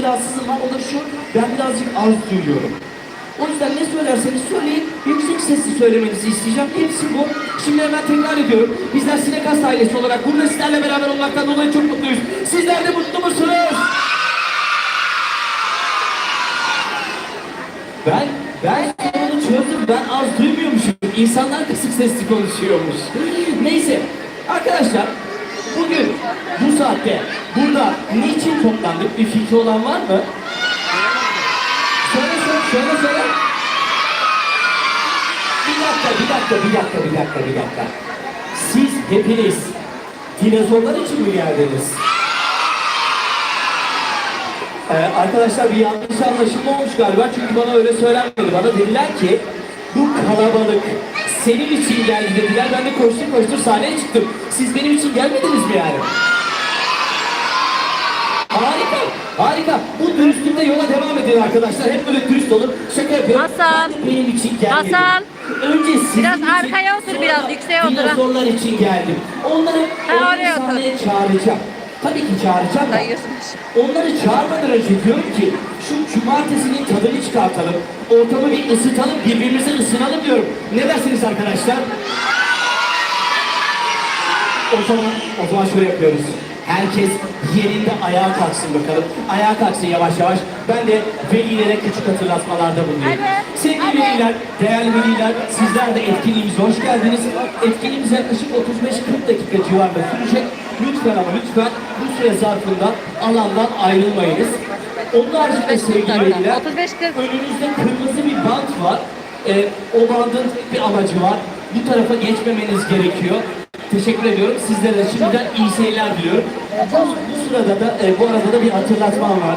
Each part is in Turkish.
bir rahatsızlığım var. O da şu, ben birazcık az duyuyorum. O yüzden ne söylerseniz söyleyin, yüksek sesli söylemenizi isteyeceğim. Hepsi bu. Şimdi hemen tekrar ediyorum. Bizler Sinekast ailesi olarak burada sizlerle beraber olmaktan dolayı çok mutluyuz. Sizler de mutlu musunuz? Ben, ben sorunu çözdüm. Ben az duymuyormuşum. İnsanlar kısık sesli konuşuyormuş. Neyse. Arkadaşlar, bugün bu saatte burada niçin toplandık? Bir fikri olan var mı? Söyle söyle söyle söyle. Bir dakika, bir dakika, bir dakika, bir dakika, bir dakika. Siz hepiniz dinozorlar için mi geldiniz? Ee, arkadaşlar bir yanlış anlaşılma olmuş galiba çünkü bana öyle söylenmedi. Bana dediler ki bu kalabalık senin için geldi dediler. Ben de koştur koştur sahneye çıktım. Siz benim için gelmediniz mi yani? Harika, harika. Bu dürüstlükle yola devam edin arkadaşlar. Hep böyle dürüst olun. Şaka yapıyorum. Hasan. Benim için gelmedim. Hasan. Önce sizin Biraz için, arkaya otur, biraz yükseğe otur. Dinozorlar için geldim. Onları, Ha, onları oraya otur. sahneye çağıracağım. Tabii ki çağıracağım. da. Onları çağırmadan önce diyorum ki şu cumartesinin tadını çıkartalım. Ortamı bir ısıtalım, birbirimizi ısınalım diyorum. Ne dersiniz arkadaşlar? O zaman, o zaman şöyle yapıyoruz. Herkes yerinde ayağa kalksın bakalım. Ayağa kalksın yavaş yavaş. Ben de velilere küçük hatırlatmalarda bulunuyorum. Sevgili Evet. veliler, değerli veliler, sizler de etkinliğimize hoş geldiniz. Etkinliğimiz yaklaşık 35-40 dakika civarında sürecek. Lütfen ama lütfen bu süre zarfında alandan ayrılmayınız. Onun haricinde 35-40 sevgili dakika. veliler, 35-40. önünüzde kırmızı bir bant var. Ee, o bandın bir amacı var. Bu tarafa geçmemeniz gerekiyor. Teşekkür ediyorum. Sizlere de şimdiden iyi seyirler diliyorum. Bu, bu sırada da, e, bu arada da bir hatırlatmam var.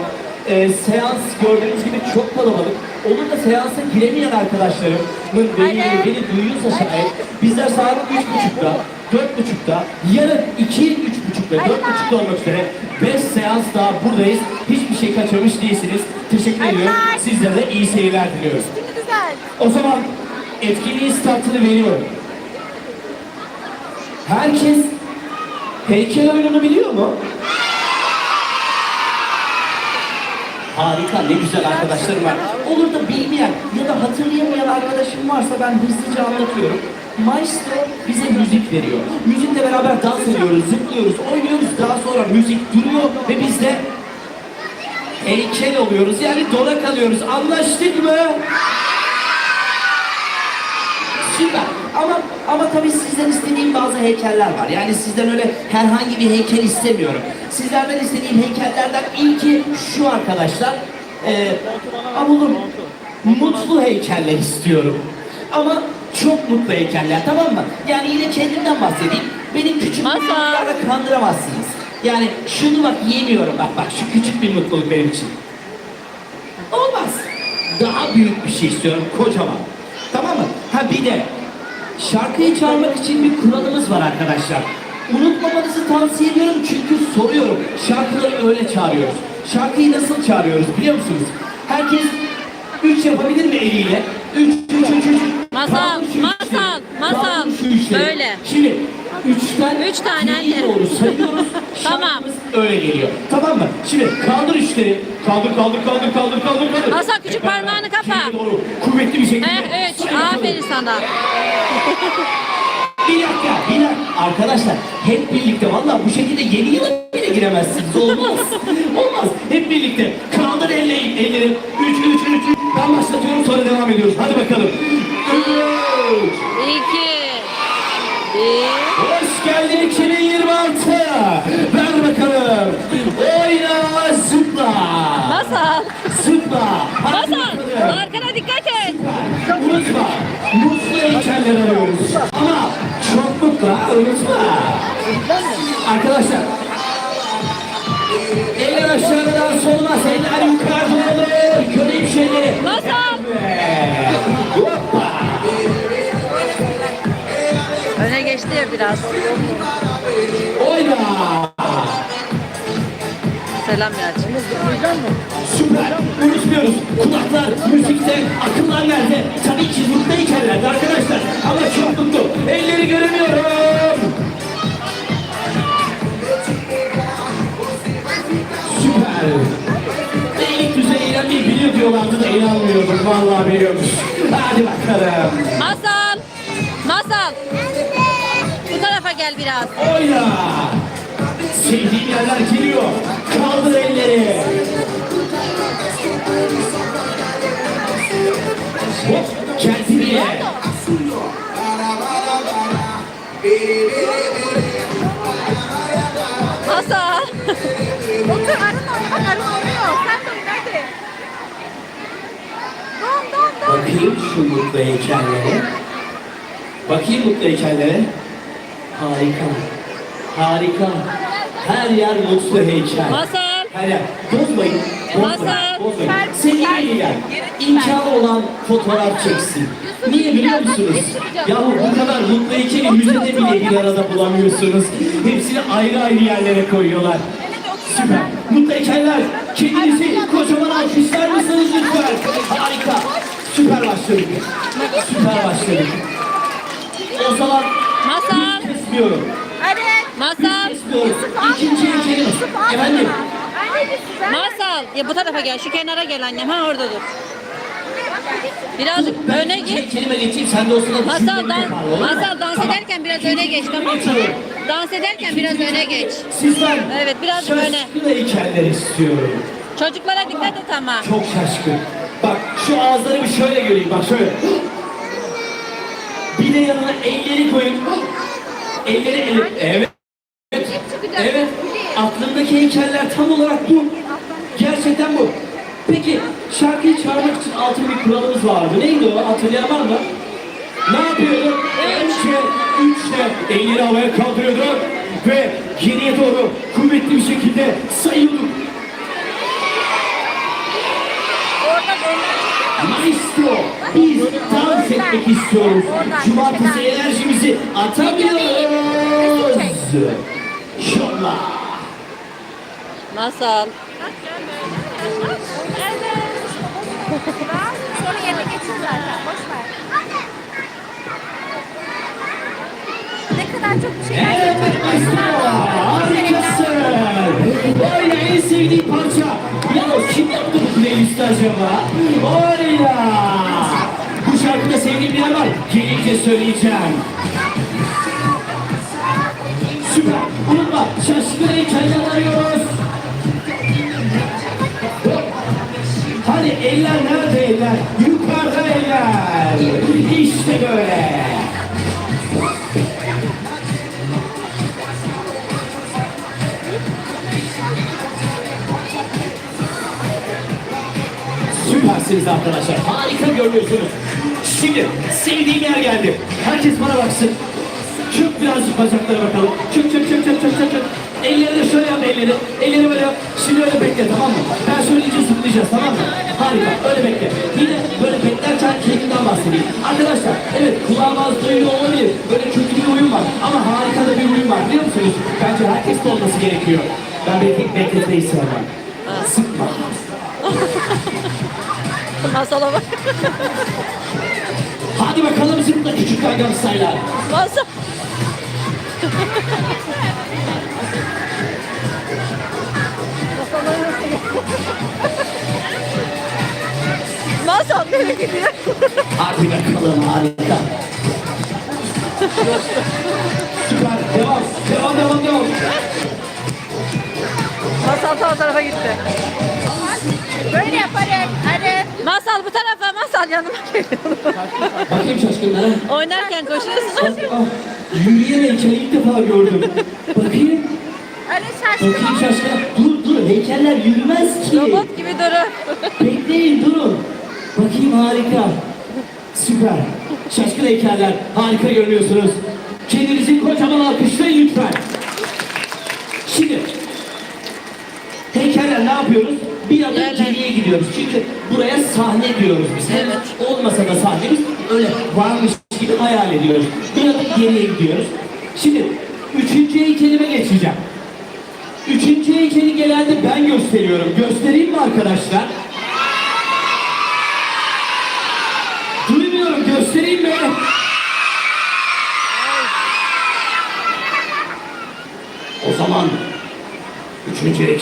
E, seans gördüğünüz gibi çok kalabalık. Olur da seansa giremeyen arkadaşlarımın beni, Hadi. beni duyuyorsa şayet bizler saat üç buçukta, dört buçukta, yarın iki, üç buçuk ve dört buçukta olmak üzere beş seans daha buradayız. Hiçbir şey kaçırmış değilsiniz. Teşekkür ediyorum. Sizlere de iyi seyirler diliyorum. Güzel. O zaman etkinliğin startını veriyorum. Herkes heykel oyununu biliyor mu? Harika, ne güzel arkadaşlarım var. Olur da bilmeyen ya da hatırlayamayan arkadaşım varsa ben hızlıca anlatıyorum. Maestro bize müzik veriyor. Müzikle beraber dans ediyoruz, zıplıyoruz, oynuyoruz. Daha sonra müzik duruyor ve biz de heykel oluyoruz. Yani dona kalıyoruz. Anlaştık mı? Süper. Ama ama tabii sizden istediğim bazı heykeller var. Yani sizden öyle herhangi bir heykel istemiyorum. Sizlerden istediğim heykellerden ilki şu arkadaşlar. Ee, Amulum mutlu heykeller istiyorum. Ama çok mutlu heykeller tamam mı? Yani yine kendimden bahsedeyim. Benim küçük mutluluklarla kandıramazsınız. Yani şunu bak yemiyorum bak bak şu küçük bir mutluluk benim için. Olmaz. Daha büyük bir şey istiyorum, kocaman. Tamam mı? Ha bir de şarkıyı çalmak için bir kuralımız var arkadaşlar. Unutmamanızı tavsiye ediyorum çünkü soruyorum. Şarkıları öyle çağırıyoruz. Şarkıyı nasıl çağırıyoruz biliyor musunuz? Herkes üç yapabilir mi eliyle? Üç, üç, üç, üç. Masal, Üçleri. Böyle. Şimdi üçten Üç tane anne. doğru sayıyoruz. Tamam. Öyle geliyor. Tamam mı? Şimdi kaldır üçleri. Kaldır kaldır kaldır kaldır kaldır kaldır. Hasan, küçük beraber parmağını kapa. doğru kuvvetli bir şekilde. Üç. sayın bakalım. Aferin sana. Bir dakika, bir dakika. Arkadaşlar hep birlikte vallahi bu şekilde yeni yıla bile giremezsiniz. Olmaz. Olmaz. Hep birlikte. Kaldır elleyin, elleri. Üç, üç, üç, üç. Ben başlatıyorum sonra devam ediyoruz. Hadi bakalım. Üç. İki. Hoş geldin 2026. Ver bakalım. Oyna zıpla. Masal. Zıpla. Masal. Arkana dikkat et. Unutma. Mutlu heykeller arıyoruz. Ama çok mutlu ha unutma. Arkadaşlar. Eller aşağıdan solmaz. Eller yukarıda olur. Göreyim şeyleri. Masal. Ve Ya biraz. Oyna. Selam ya. Süper. Unutmuyoruz. Kulaklar müzikte, akıllar nerede? Tabii ki mutlu heykellerde arkadaşlar. Ama çok mutlu. Elleri göremiyorum. Süper. diyorlardı da inanmıyordum. Vallahi biliyormuş. Hadi bakalım. Masal. Masal. Gel biraz. Oyna. Sevdiğim yerler geliyor. Kaldır elleri. Hop, kendini ye. Masal. Otur arın bak arın oynuyor. Sen de oyna hadi. Don don don. Bakayım şu mutlu heykellere. Bakayım mutlu heykellere. Harika. Harika. Her yer mutlu heykel. Masal. Her yer. Bozmayın. Bozmayın. Masal. Bozmayın. Sevgili gel. İmkanı olan fotoğraf çeksin. Niye biliyor musunuz? Yahu bu kadar mutlu heykeli müzede bile bir arada bulamıyorsunuz. Hepsini ayrı ayrı yerlere koyuyorlar. Süper. Mutlu heykeller. Kendinizi kocaman alkışlar mısınız lütfen? Harika. Süper başladık. Süper başladık. O zaman. Kesmiyorum. Hadi. Masal. Kesmiyorum. İkinci heykelim. Efendim. Masal. Ya bu tarafa gel. Şu kenara gel annem. Ha orada dur. Birazcık Ben öne git. heykelime geçeyim. Sen de o sırada Masal, mu? masal dans Tamam. ederken biraz öne geç tamam mı? Dans ederken biraz öne geç. Sizden Evet, öne. şaşkın heykeller istiyorum. Çocuklara dikkat et ama. Çok şaşkın. Bak şu ağızları bir şöyle göreyim. Bak şöyle. Bir de yanına elleri koyun. Elleri eli. Evet. Evet. Aklımdaki heykeller tam olarak bu. Gerçekten bu. Peki şarkıyı çalmak için altın bir kuralımız vardı. Neydi o? Hatırlayan var mı? Ne yapıyordu? Önce üçle elleri havaya kaldırıyordu ve geriye doğru kuvvetli bir şekilde sayıyorduk. Maestro, biz dans etmek istiyoruz. Cumartesi enerjimizi atamıyoruz. Şolla. Masal. Sonra yerine geçir zaten. Boş ver. Ne kadar çok şeyler harikasın. Oyna en sevdiğim parça. Ya kim yaptı bu playlisti acaba? Oyna. Bu şarkıda sevdiğim bir yer var. Gelince söyleyeceğim. Süper. Unutma şaşkın heykeller arıyoruz. Hani eller nerede eller? Yukarıda eller. İşte böyle. Süpersiniz arkadaşlar. Harika görünüyorsunuz. Şimdi sevdiğim yer geldi. Herkes bana baksın. Çök birazcık bacaklara bakalım. Çök çök çök çök çök çök çök. Elleri de şöyle yap elleri. Elleri böyle yap. Şimdi öyle bekle tamam mı? Ben söyleyince zıplayacağız tamam mı? Harika öyle bekle. Bir de böyle beklerken kendinden bahsedeyim. Arkadaşlar evet kulağımaz duyuyor olabilir. Böyle kötü bir uyum var. Ama harika da bir uyum var biliyor musunuz? Bence herkes de olması gerekiyor. Ben bekle, bekletmeyi sevmem. Sıkma. Masala bak. Hadi bakalım zıpla küçük kaygan sayılar. Masal. Masal nereye gidiyor? Hadi bakalım harika. Süper. Devam. Devam devam devam. Masal sağ tarafa gitti. Böyle yaparım. Hadi. Masal bu tarafa masal yanıma geliyor. Bakayım şaşkınlara. Oynarken koşuyorsun. Aa, yürüyen heykeli ilk defa gördüm. Bakayım. Öyle şaşkın Bakayım şaşkın. Dur dur heykeller yürümez ki. Robot gibi durur. Bekleyin durun. Bakayım harika. Süper. Şaşkın heykeller. Harika görünüyorsunuz. Kendinizi kocaman alkışlayın lütfen. Şimdi heykeller ne yapıyoruz? Bir adım Yerler. geriye gidiyoruz. Çünkü buraya sahne diyoruz biz. Evet. Olmasa da sahnemiz öyle varmış gibi hayal ediyoruz. Bir adım geriye gidiyoruz. Şimdi üçüncü heykelime geçeceğim. Üçüncü heykeli genelde ben gösteriyorum. Göstereyim mi arkadaşlar? Duymuyorum. Göstereyim mi? O zaman üçüncü en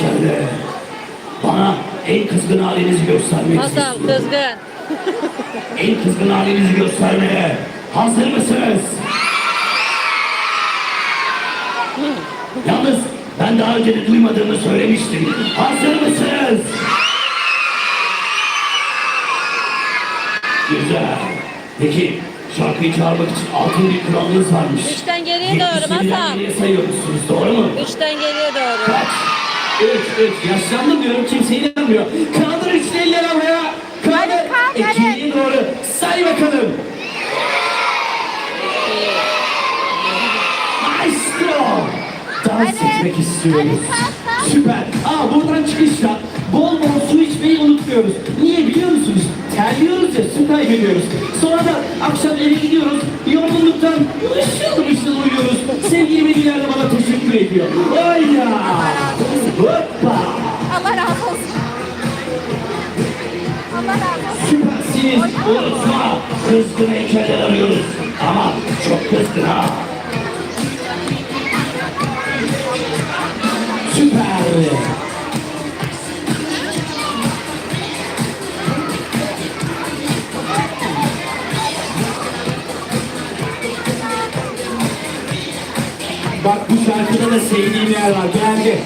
kızgın halinizi göstermek Masal istiyorum. kızgın. En kızgın halinizi göstermeye hazır mısınız? Yalnız ben daha önce de duymadığımı söylemiştim. Hazır mısınız? Güzel. Peki şarkıyı çağırmak için altın bir kuralınız varmış. Üçten geriye doğru, 77'den Masal. geriye sayıyormuşsunuz doğru mu? Üçten geriye doğru. Kaç? Üç, üç. Yaşlandım diyorum kimse inanmıyor. Kaldır üçlü elleri havaya. Kaldır. E, geriye doğru. Say bakalım. Maestro. Dans etmek istiyoruz. Süper. Aa buradan çıkışta bol bol su içmeyi unutmuyoruz. Niye biliyor musunuz? Terliyoruz ya su kaybediyoruz. Sonra da akşam eve gidiyoruz. Yorgunluktan ışıl ışıl uyuyoruz. Sevgili veliler de bana teşekkür ediyor. Ay ya. Hoppa. Allah razı olsun. Allah razı olsun. Süpersiniz. Unutma. Kızgın heykeller arıyoruz. Ama çok kızgın ha. Süper. Bak bu şarkıda da sevdiğim yer var. Geldi.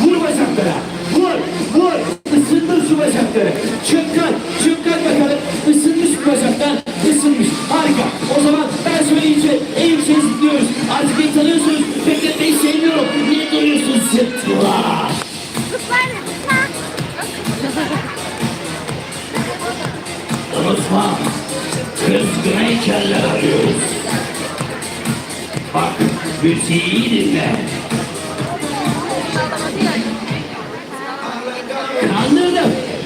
Vur bacaklara. Vur. Vur. Isındır şu bacakları. Çıkkan. Çıkkan bakalım. Isınmış bu bacaklar. Isınmış. Harika. O zaman ben söyleyince eğilçe zıplıyoruz. Artık beni tanıyorsunuz. Bekletmeyi sevmiyorum. Niye duruyorsun zıpla? Unutma. Kızgın heykeller arıyoruz. Bak. Müziği iyi dinle.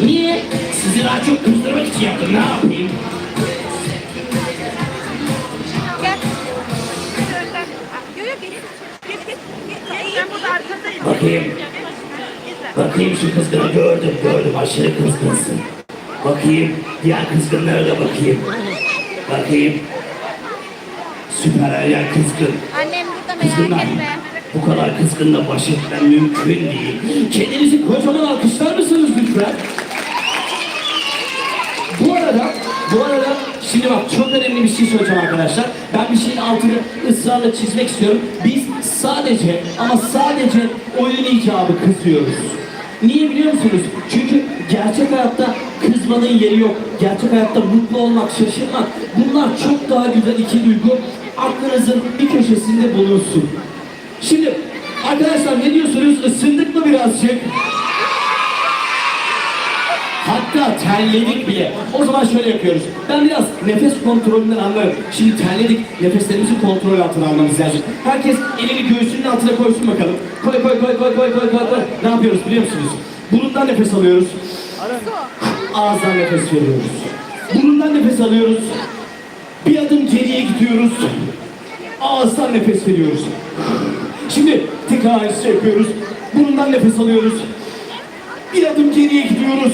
Niye? Sizi daha çok kızdırmak için yaptım. Ne yapayım? Bakayım. Bakayım şu kızgını gördüm gördüm aşırı kızgınsın. Bakayım diğer kızgınlara da bakayım. Bakayım. Süper her yer kızgın. Annem burada Kızgınlar. merak etme. Bu kadar kızgınla baş etmem mümkün değil. Kendinizi kocaman alkışlar mısınız lütfen? Bu arada, bu arada şimdi bak çok önemli bir şey söyleyeceğim arkadaşlar. Ben bir şeyin altını ısrarla çizmek istiyorum. Biz sadece ama sadece oyun icabı kızıyoruz. Niye biliyor musunuz? Çünkü gerçek hayatta kızmanın yeri yok. Gerçek hayatta mutlu olmak, şaşırmak bunlar çok daha güzel iki duygu. Aklınızın bir köşesinde bulunsun. Şimdi arkadaşlar ne diyorsunuz? Isındık mı birazcık? Hatta terledik bile. O zaman şöyle yapıyoruz. Ben biraz nefes kontrolünden anlarım. Şimdi terledik, nefeslerimizi kontrol altına almamız lazım. Herkes elini göğsünün altına koysun bakalım. Koy koy koy koy koy koy koy koy. Ne yapıyoruz biliyor musunuz? Burundan nefes alıyoruz. Ağızdan nefes veriyoruz. Burundan nefes alıyoruz. Bir adım geriye gidiyoruz. Ağızdan nefes veriyoruz. Şimdi tekrar işte yapıyoruz. Burundan nefes alıyoruz. Bir adım geriye gidiyoruz.